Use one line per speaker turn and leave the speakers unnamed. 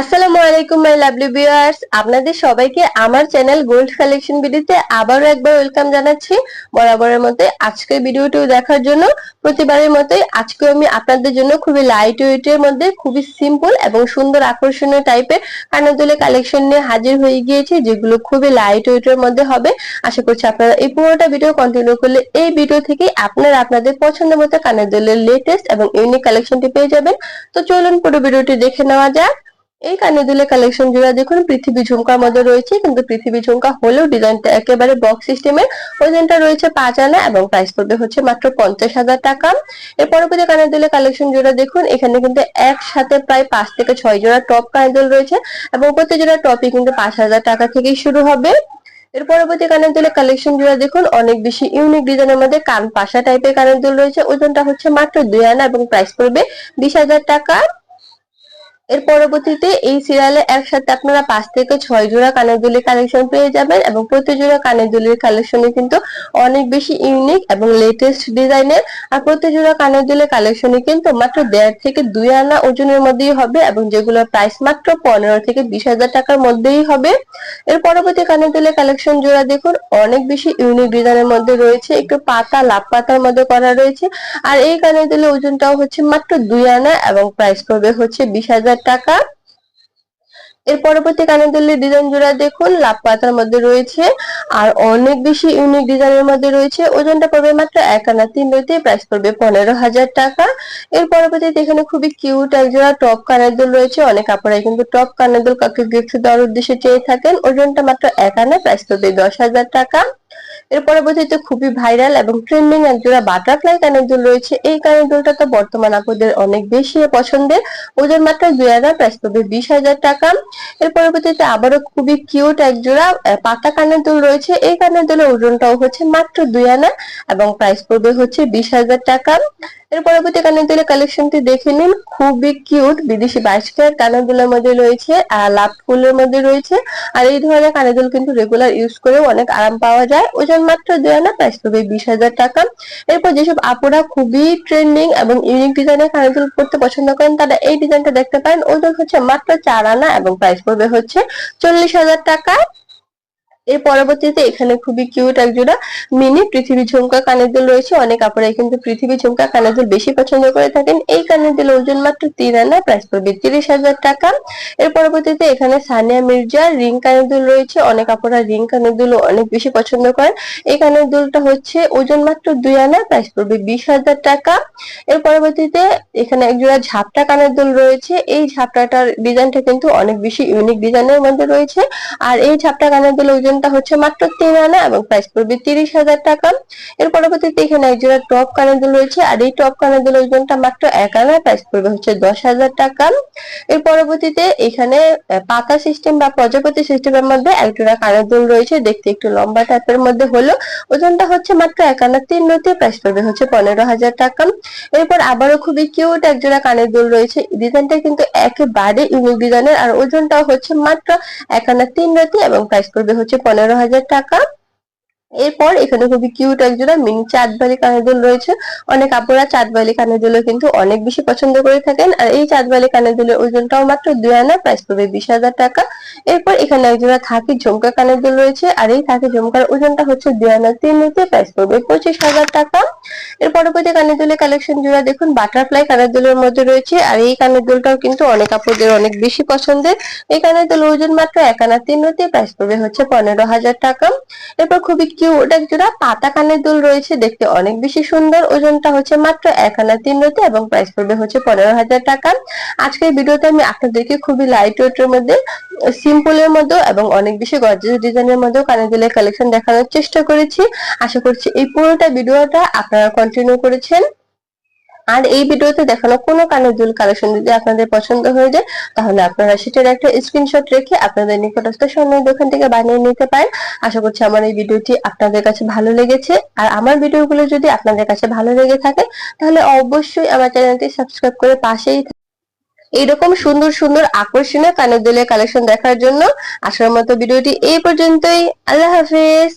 আসসালামু আলাইকুম my lovely viewers আপনাদের সবাইকে আমার চ্যানেল গোল্ড কালেকশন ভিডিওতে আবারও একবার ওয়েলকাম জানাচ্ছি। বরাবরের মতো আজকের ভিডিওটি দেখার জন্য প্রতিবারের মতোই আজকে আমি আপনাদের জন্য খুবই লাইট ওয়েটের মধ্যে খুবই সিম্পল এবং সুন্দর আকর্ষণীয় টাইপের কানাদুলে কালেকশন নিয়ে হাজির হয়ে গিয়েছি, যেগুলো খুবই লাইট ওয়েটের মধ্যে হবে। আশা করছি আপনারা এই পুরোটা ভিডিও কন্টিনিউ করলে এই ভিডিও থেকে আপনারা আপনাদের পছন্দ মতো কানাদুলের লেটেস্ট এবং ইউনিক কালেকশনটি পেয়ে যাবেন। তো চলুন পুরো ভিডিওটি দেখে নেওয়া যাক। এই কানে দুলে কালেকশন জোড়া দেখুন পৃথিবী ঝুমকার মধ্যে রয়েছে, কিন্তু পৃথিবী ঝুমকা হলেও ডিজাইনটা একেবারে বক্স সিস্টেমের ওজনটা রয়েছে পাঁচ আনা এবং প্রাইস পড়বে হচ্ছে মাত্র পঞ্চাশ হাজার টাকা। এর পরবর্তী কানে দুলে কালেকশন জোড়া দেখুন, এখানে কিন্তু একসাথে প্রায় পাঁচ থেকে ছয় জোড়া টপ কানে দুল রয়েছে এবং প্রতি জোড়া টপই কিন্তু পাঁচ হাজার টাকা থেকেই শুরু হবে। এর পরবর্তী কানের দুলের কালেকশন জোড়া দেখুন, অনেক বেশি ইউনিক ডিজাইনের মধ্যে কান পাশা টাইপের কানের দুল রয়েছে, ওজনটা হচ্ছে মাত্র দুই আনা এবং প্রাইস পড়বে বিশ হাজার টাকা। এর পরবর্তীতে এই সিরিয়ালে একসাথে আপনারা পাঁচ থেকে ছয় জোড়া কানের দুলের কালেকশন পেয়ে যাবেন এবং প্রতি জোড়া কানের দুলের কালেকশনে কিন্তু অনেক বেশি ইউনিক এবং লেটেস্ট ডিজাইনের আর প্রতি জোড়া কানের দুলের কালেকশনে কিন্তু মাত্র দেড় থেকে দুই আনা ওজনের মধ্যেই হবে এবং যেগুলোর প্রাইস মাত্র পনেরো থেকে বিশ হাজার টাকার মধ্যেই হবে। এর পরবর্তী কানের দুলের কালেকশন জোড়া দেখুন, অনেক বেশি ইউনিক ডিজাইনের মধ্যে রয়েছে, একটু পাতা, লাভ পাতার মধ্যে করা রয়েছে। আর এই কানের দুলের ওজনটাও হচ্ছে মাত্র দুই আনা এবং প্রাইস পড়বে হচ্ছে বিশ হাজার টাকা। এর পরবর্তী কানের ডিজাইন জোড়া দেখুন, লাভ পাতার মধ্যে রয়েছে, আর অনেক বেশি ইউনিক ডিজাইনের মধ্যে রয়েছে। ওজনটা পড়বে মাত্র এক আনা তিন রইতে প্রাইস পড়বে পনেরো হাজার টাকা। এর পরবর্তীতে এখানে খুবই কিউট এক জোড়া টপ কানের রয়েছে। অনেক আপনারাই কিন্তু টপ কানের দুল কাউকে গিফট দেওয়ার উদ্দেশ্যে চেয়ে থাকেন। ওজনটা মাত্র এক আনা প্রাইস পড়বে দশ হাজার টাকা। এর পরবর্তীতে খুবই ভাইরাল এবং ট্রেন্ডিং এক জোড়া বাটারফ্লাই কানের দুল রয়েছে। এই কানের দুলটা তো বর্তমান আপনাদের অনেক বেশি পছন্দের। ওজন মাত্র দুই হাজার, প্রাইস পড়বে বিশ হাজার টাকা। এর পরবর্তীতে আবারও খুবই কিউট এক জোড়া পাতা কানের দুল রয়েছে। এই কানের দুলের ওজনটাও হচ্ছে মাত্র দুই আনা এবং প্রাইস পড়বে হচ্ছে বিশ হাজার টাকা। এর পরবর্তী কানের কালেকশনটি দেখে নিন। খুবই কিউট বিদেশি বাইশ ক্যারেট কানের মধ্যে রয়েছে আর ফুলের মধ্যে রয়েছে। আর এই ধরনের কানের কিন্তু রেগুলার ইউজ করেও অনেক আরাম পাওয়া যায়। ওজন মাত্র দুই আনা প্রাইস পড়বে বিশ হাজার টাকা। এরপর যেসব আপুরা খুবই ট্রেন্ডিং এবং ইউনিক ডিজাইনের কানের দুল পড়তে পছন্দ করেন, তারা এই ডিজাইনটা দেখতে পারেন। ওজন হচ্ছে মাত্র চার আনা এবং প্রাইস পড়বে হচ্ছে চল্লিশ হাজার টাকা। এর পরবর্তীতে এখানে খুবই কিউট এক জোড়া মিনি পৃথিবী ঝুমকা কানের দুল রয়েছে। অনেক আপনারা কিন্তু পৃথিবী ঝুমকা কানের দুল বেশি পছন্দ করে থাকেন। এই কানের দুল ওজন মাত্র তিন আনা প্রাইস পড়বে তিরিশ হাজার টাকা। এর পরবর্তীতে এখানে সানিয়া মির্জা রিং কানের দুল রয়েছে। অনেক আপনারা রিং কানের দুল অনেক বেশি পছন্দ করেন। এই কানের দুলটা হচ্ছে ওজন মাত্র দুই আনা প্রাইস পড়বে বিশ হাজার টাকা। এর পরবর্তীতে এখানে এক জোড়া ঝাপটা কানের দুল রয়েছে। এই ঝাপটাটার ডিজাইনটা কিন্তু অনেক বেশি ইউনিক ডিজাইনের মধ্যে রয়েছে। আর এই ঝাপটা কানের দুল ওজন দামটা হচ্ছে মাত্র তিন আনা এবং প্রাইস পড়বে তিরিশ হাজার টাকা। এর পরবর্তীতে এখানে একজোড়া টপ কানের দুল রয়েছে আর এই টপ কানের দুল ওজনটা মাত্র এক আনা প্রাইস পড়বে হচ্ছে দশ হাজার টাকা। এর পরবর্তীতে এখানে পাতা সিস্টেম বা প্রজাপতি সিস্টেমের মধ্যে একজোড়া কানের দুল রয়েছে, দেখতে একটু লম্বা টাইপের মধ্যে হলো। ওজনটা হচ্ছে মাত্র এক আনা তিন রুতে প্রাইস পড়বে হচ্ছে পনেরো হাজার টাকা। এরপর আবারও খুবই কিউট একজোড়া কানের দুল রয়েছে। ডিজাইনটা কিন্তু একেবারে ইউনিক ডিজাইনের আর ওজনটাও হচ্ছে মাত্র এক আনা তিন রুতে এবং প্রাইস পড়বে হচ্ছে পনেরো হাজার টাকা। এরপর এখানে খুবই কিউট একজোড়া মিনি চাঁদবালি কানের রয়েছে। অনেক আপুরা চাঁদবালি কানের দুল কিন্তু অনেক বেশি পছন্দ করে থাকেন। আর এই চাঁদবালি কানের দুলের ওজনটাও মাত্র দুই আনা প্রাইস পড়বে বিশ হাজার টাকা। এরপর এখানে একজোড়া থাকি ঝুমকা কানের দুল রয়েছে। আর এই থাকি ঝুমকার ওজনটা হচ্ছে দুই আনা তিন নিতে প্রাইস পড়বে পঁচিশ হাজার টাকা। এর পরবর্তী কানের দুলের কালেকশন জোড়া দেখুন বাটারফ্লাই কানের দুলের মধ্যে রয়েছে। আর এই কানের দুলটাও কিন্তু অনেক আপুদের অনেক বেশি পছন্দের। এই কানের দুল ওজন মাত্র এক আনা তিন নিতে প্রাইস পড়বে হচ্ছে পনেরো হাজার টাকা। এরপর খুবই কিউট ওটা জোড়া পাতা কানের দুল রয়েছে দেখতে অনেক বেশি সুন্দর। ওজনটা হচ্ছে মাত্র এক আনা তিন রতে এবং প্রাইস পড়বে হচ্ছে পনেরো হাজার টাকা। আজকের ভিডিওতে আমি আপনাদেরকে খুবই লাইট ওয়েটের মধ্যে সিম্পলের মধ্যে এবং অনেক বেশি গর্জিয়াস ডিজাইনের মধ্যেও কানের দুলের কালেকশন দেখানোর চেষ্টা করেছি। আশা করছি এই পুরোটা ভিডিওটা আপনারা কন্টিনিউ করেছেন। আর এই ভিডিওতে দেখানো কোনো কানের দুল কালেকশন যদি আপনাদের পছন্দ হয়ে যায়, তাহলে আপনারা সেটার একটা স্ক্রিনশট রেখে আপনাদের নিকটস্থ স্বর্ণের দোকান থেকে বানিয়ে নিতে পারেন। আশা করছি আমার এই ভিডিওটি আপনাদের কাছে ভালো লেগেছে। আর আমার ভিডিওগুলো যদি আপনাদের কাছে ভালো লেগে থাকে, তাহলে অবশ্যই আমার চ্যানেলটি সাবস্ক্রাইব করে পাশেই এইরকম সুন্দর সুন্দর আকর্ষণীয় কানের দুলের কালেকশন দেখার জন্য আসার মতো ভিডিওটি এই পর্যন্তই। আল্লাহ হাফিজ।